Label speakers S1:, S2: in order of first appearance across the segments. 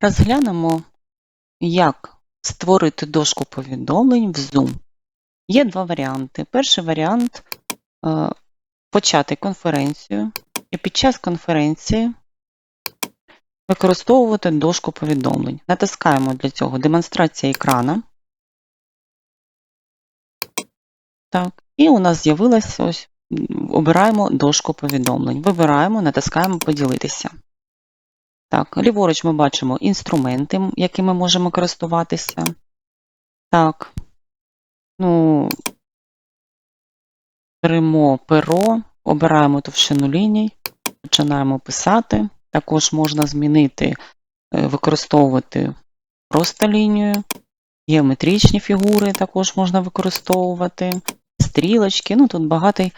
S1: Розглянемо, як створити дошку повідомлень в Zoom. Є два варіанти. Перший варіант е, почати конференцію і під час конференції використовувати дошку повідомлень. Натискаємо для цього демонстрація екрана. Так, і у нас з'явилась ось, обираємо дошку повідомлень. Вибираємо, натискаємо поділитися. Так, ліворуч ми бачимо інструменти, якими можемо користуватися. Так. Ну, беремо перо, обираємо товщину ліній, починаємо писати. Також можна змінити, е, використовувати просто лінію, геометричні фігури також можна використовувати, стрілочки. Ну, тут багатий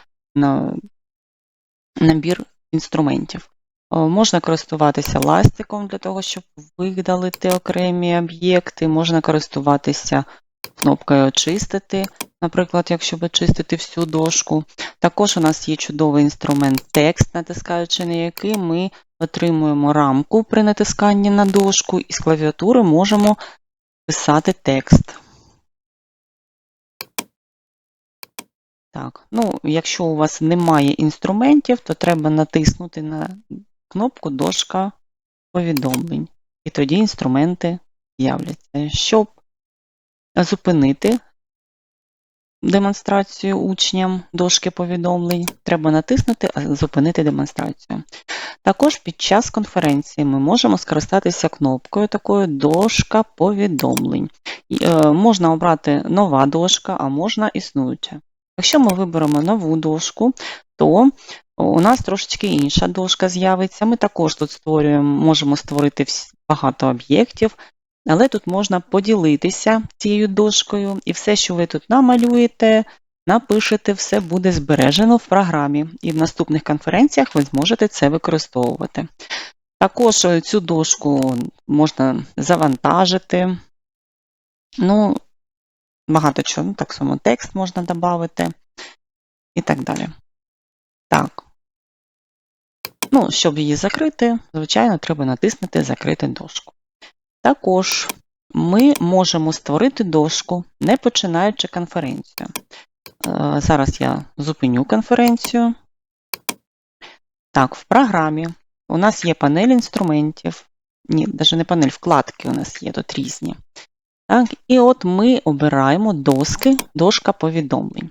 S1: набір інструментів. Е, Можна користуватися ластиком для того, щоб видалити окремі об'єкти. Можна користуватися кнопкою Очистити, наприклад, якщо очистити всю дошку. Також у нас є чудовий інструмент текст, натискаючи на який ми отримуємо рамку при натисканні на дошку, і з клавіатури можемо писати текст. Так, ну, якщо у вас немає інструментів, то треба натиснути на кнопку Дошка повідомлень. І тоді інструменти з'являться. Щоб зупинити демонстрацію учням дошки повідомлень, треба натиснути Зупинити демонстрацію. Також під час конференції ми можемо скористатися кнопкою такою Дошка повідомлень. Е, Можна обрати нова дошка, а можна існуюча. Якщо ми виберемо нову дошку, то у нас трошечки інша дошка з'явиться. Ми також тут створюємо, можемо створити багато об'єктів, але тут можна поділитися цією дошкою, і все, що ви тут намалюєте, напишете, все буде збережено в програмі. І в наступних конференціях ви зможете це використовувати. Також е, цю дошку можна завантажити. Ну, багато чого, ну, так само текст можна додати і так далі. Так. Ну, щоб її закрити, звичайно, треба натиснути Закрити дошку. Також ми можемо створити дошку, не починаючи конференцію. Е, Зараз я зупиню конференцію. Так, в програмі у нас є панель інструментів. Ні, навіть не панель, вкладки у нас є тут різні. Так, і от ми обираємо доски, дошка повідомлень.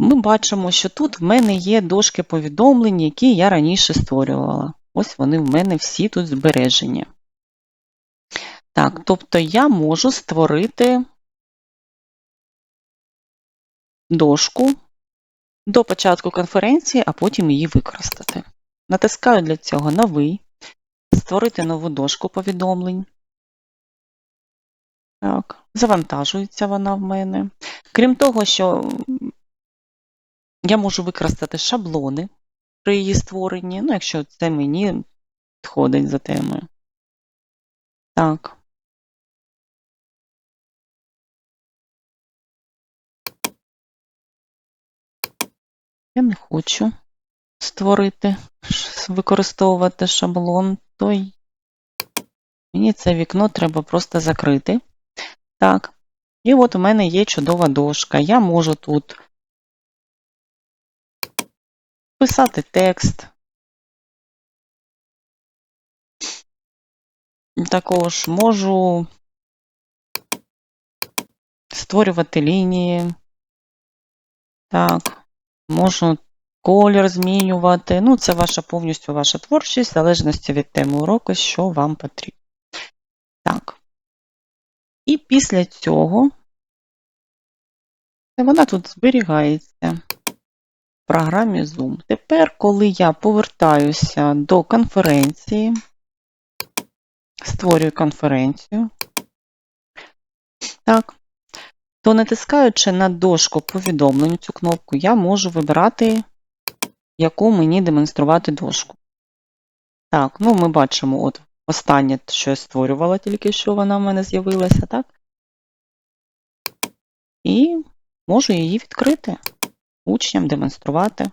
S1: Ми бачимо, що тут в мене є дошки повідомлень, які я раніше створювала. Ось вони в мене всі тут збережені. Так, тобто я можу створити дошку до початку конференції, а потім її використати. Натискаю для цього новий, створити нову дошку повідомлень. Так, завантажується вона в мене. Крім того, що я можу використати шаблони при її створенні, ну, якщо це мені підходить за темою. Так. Я не хочу створити, використовувати шаблон, то мені це вікно треба просто закрити. Так. І от у мене є чудова дошка. Я можу тут писати текст. Також можу створювати лінії. Так, можу колір змінювати. Ну, це ваша повністю ваша творчість, в залежності від теми уроку, що вам потрібно. Так. І після цього вона тут зберігається програмі Zoom. Тепер, коли я повертаюся до конференції, створюю конференцію, так, то натискаючи на дошку повідомлень цю кнопку, я можу вибрати, яку мені демонструвати дошку. Так, ну ми бачимо, от останнє, що я створювала, тільки що вона в мене з'явилася, так? І можу її відкрити, учням демонструвати.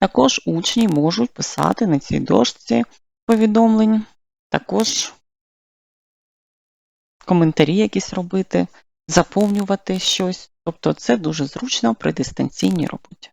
S1: Також учні можуть писати на цій дошці повідомлень, також коментарі якісь робити, заповнювати щось. Тобто це дуже зручно при дистанційній роботі.